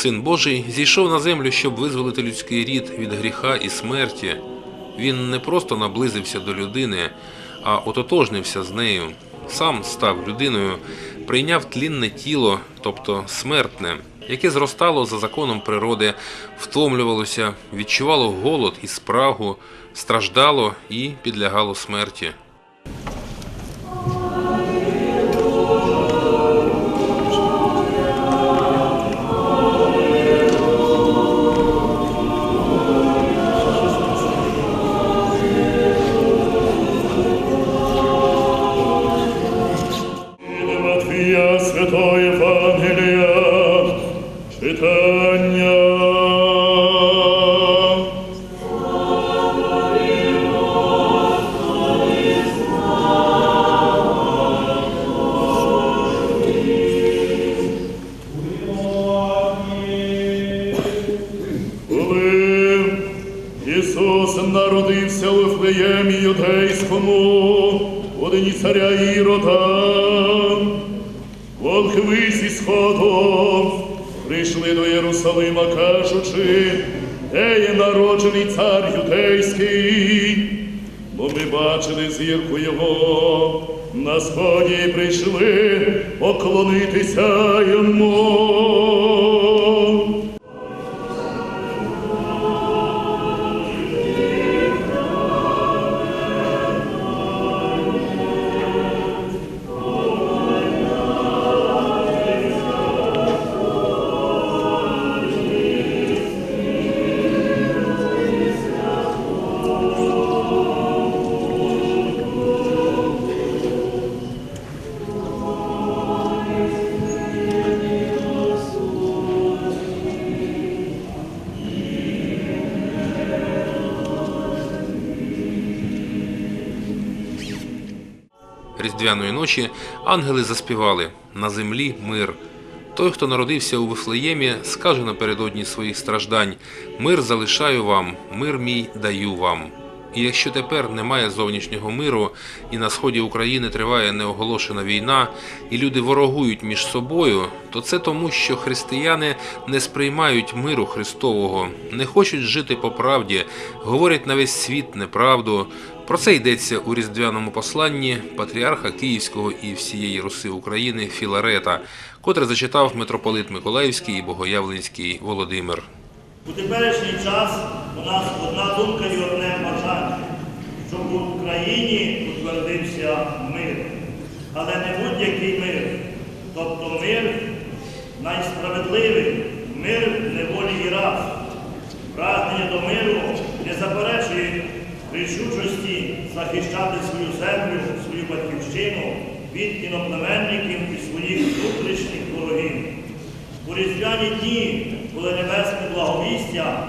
Син Божий зійшов на землю, щоб визволити людський рід від гріха і смерті. Він не просто наблизився до людини, а ототожнився з нею. Сам став людиною, прийняв тлінне тіло, тобто смертне, яке зростало за законом природи, втомлювалося, відчувало голод і спрагу, страждало і підлягало смерті. Народився у Вифлеємі Юдейському, одині царя Ірода, волхви зі сходу прийшли до Єрусалима, кажучи, де є народжений цар юдейський, бо ми бачили зірку його, на сході прийшли поклонитися йому. Різдвяної ночі ангели заспівали на землі мир. Той, хто народився у Вифлеємі, скаже напередодні своїх страждань: Мир залишаю вам, мир мій даю вам. І якщо тепер немає зовнішнього миру, і на сході України триває неоголошена війна, і люди ворогують між собою, то це тому, що християни не сприймають миру Христового, не хочуть жити по правді, говорять на весь світ неправду. Про це йдеться у різдвяному посланні патріарха Київського і всієї Руси України Філарета, котре зачитав митрополит Миколаївський і Богоявленський Володимир. У теперішній час у нас одна думка і одне бажання, щоб в Україні утвердився мир. Але не будь-який мир, тобто мир найсправедливий, мир неволі і раз. Прагнення до миру не заперечує рішучості захищати свою землю, свою батьківщину від іноплеменників і своїх внутрішніх ворогів. У різдвяні дні, коли небесне благовістя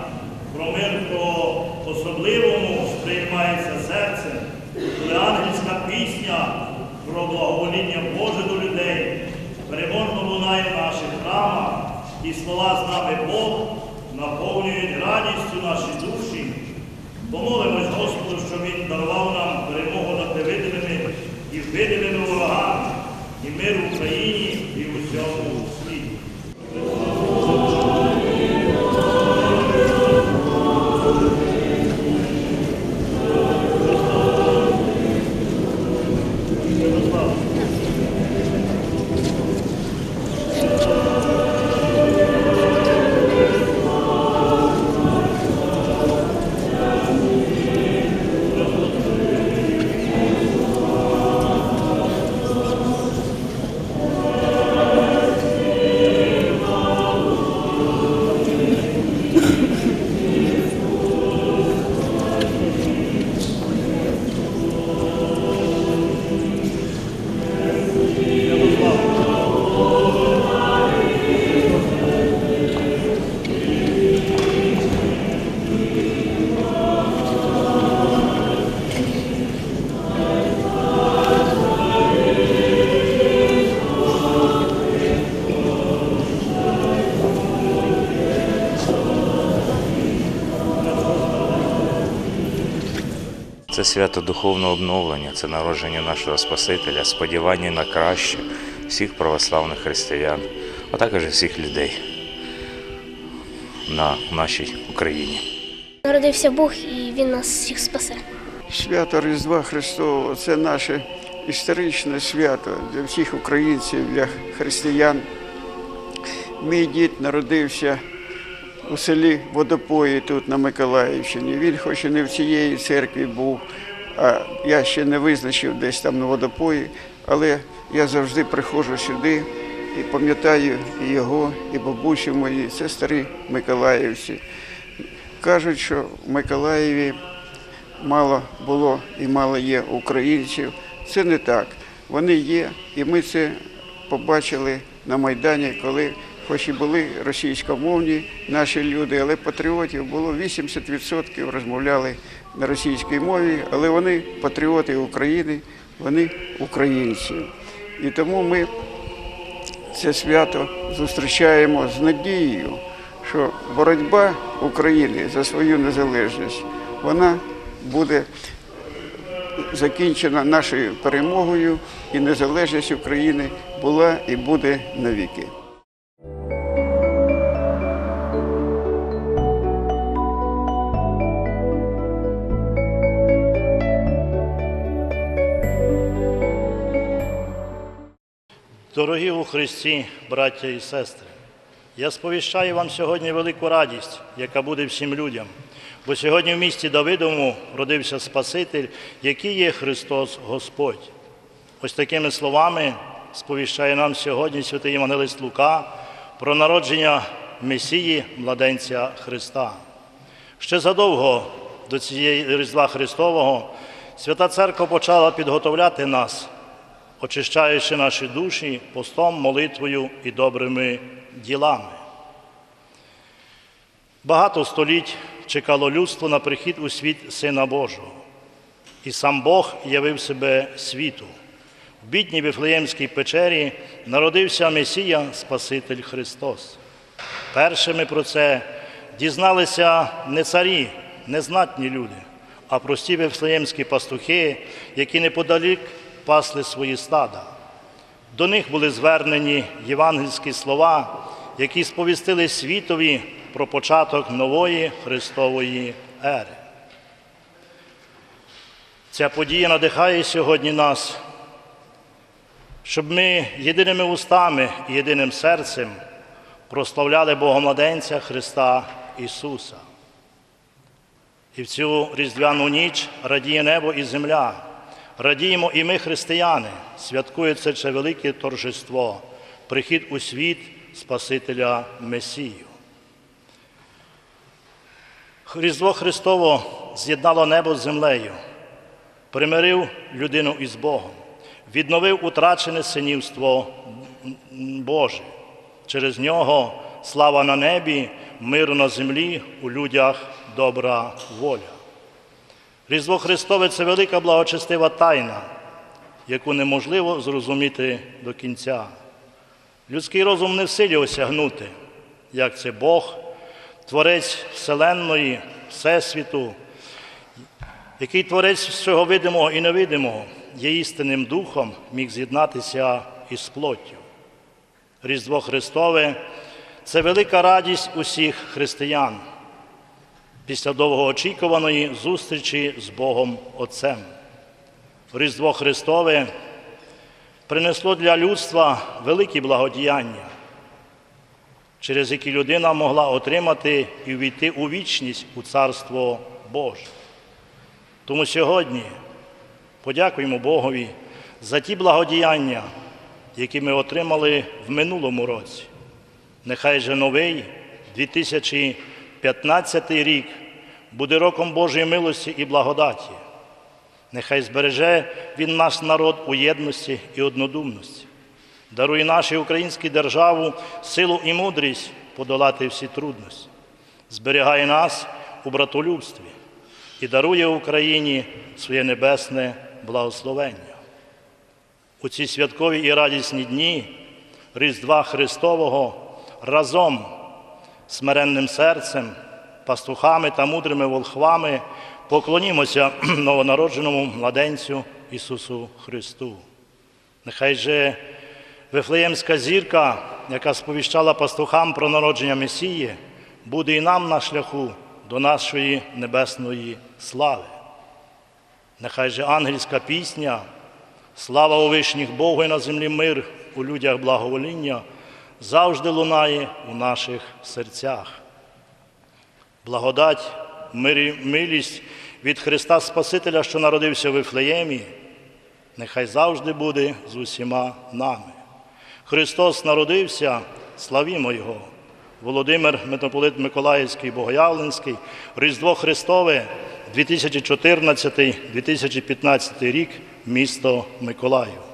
про мир по-особливому сприймається серцем, коли ангельська пісня про благовоління Боже до людей переможно лунає в наших храмах, і слова з нами Бог наповнюють радістю наші душі. Помолимось Господу, щоб Він дарував нам перемогу над невидимими і видимими ворогами, і мир в Україні Це свято духовного обновлення, це народження нашого Спасителя, сподівання на краще всіх православних християн, а також всіх людей. на нашій Україні. Народився Бог і Він нас всіх спасе. Свято Різдва Христового це наше історичне свято для всіх українців, для християн. Мій дід народився у селі Водопої тут на Миколаївщині. Він хоч і не в цієї церкві був, а я ще не визначив десь там на водопої, але я завжди приходжу сюди і пам'ятаю і його, і бабусю мої. Це старі Миколаївці. Кажуть, що в Миколаєві мало було і мало є українців. Це не так. Вони є, і ми це побачили на Майдані, коли, хоч і були російськомовні наші люди, але патріотів було 80% розмовляли на російській мові, але вони патріоти України, вони українці. І тому ми це свято зустрічаємо з надією, що боротьба України за свою незалежність вона буде закінчена нашою перемогою, і незалежність України була і буде навіки. Дорогі у Христі, браття і сестри, я сповіщаю вам сьогодні велику радість, яка буде всім людям. Бо сьогодні в місті Давидовому родився Спаситель, який є Христос Господь. Ось такими словами сповіщає нам сьогодні святий Євангелист Лука про народження Месії, младенця Христа. Ще задовго до цієї Різдва Христового Свята Церква почала підготовляти нас очищаючи наші душі постом, молитвою і добрими ділами. Багато століть чекало людство на прихід у світ Сина Божого, і сам Бог явив себе світу. В бідній Вифлеємській печері народився Месія Спаситель Христос. Першими про це дізналися не царі, не знатні люди, а прості вифлеємські пастухи, які неподалік пасли свої стада. До них були звернені євангельські слова, які сповістили світові про початок нової Христової ери. Ця подія надихає сьогодні нас, щоб ми єдиними устами і єдиним серцем прославляли Богомладенця Христа Ісуса. І в цю різдвяну ніч радіє небо і земля. Радіємо і ми, християни, святкується це велике торжество, прихід у світ Спасителя Месію. Різдво Христово з'єднало небо з землею, примирив людину із Богом, відновив утрачене синівство Боже. Через нього слава на небі, мир на землі, у людях добра воля. Різдво Христове це велика благочестива тайна, яку неможливо зрозуміти до кінця. Людський розум не в силі осягнути, як це Бог, Творець Вселенної, Всесвіту, який творець всього видимого і невидимого, є істинним духом, міг з'єднатися із плоттю. Різдво Христове це велика радість усіх християн після довгоочікуваної зустрічі з Богом Отцем. Різдво Христове принесло для людства великі благодіяння, через які людина могла отримати і війти у вічність у Царство Боже. Тому сьогодні подякуємо Богові за ті благодіяння, які ми отримали в минулому році. Нехай же новий 2015 рік буде роком Божої милості і благодаті. Нехай збереже Він наш народ у єдності і однодумності, дарує нашій українській державу силу і мудрість подолати всі трудності, зберігає нас у братолюбстві і дарує Україні своє небесне благословення. У ці святкові і радісні дні Різдва Христового разом смиренним серцем, пастухами та мудрими волхвами поклонімося новонародженому младенцю Ісусу Христу. Нехай же Вифлеємська зірка, яка сповіщала пастухам про народження Месії, буде і нам на шляху до нашої небесної слави. Нехай же ангельська пісня, слава у вишніх Богу і на землі мир, у людях благовоління, завжди лунає у наших серцях. Благодать, милість від Христа Спасителя, що народився в Вифлеємі, нехай завжди буде з усіма нами. Христос народився, славімо Його. Володимир, митрополит Миколаївський, Богоявленський, Різдво Христове, 2014-2015 рік, місто Миколаїв.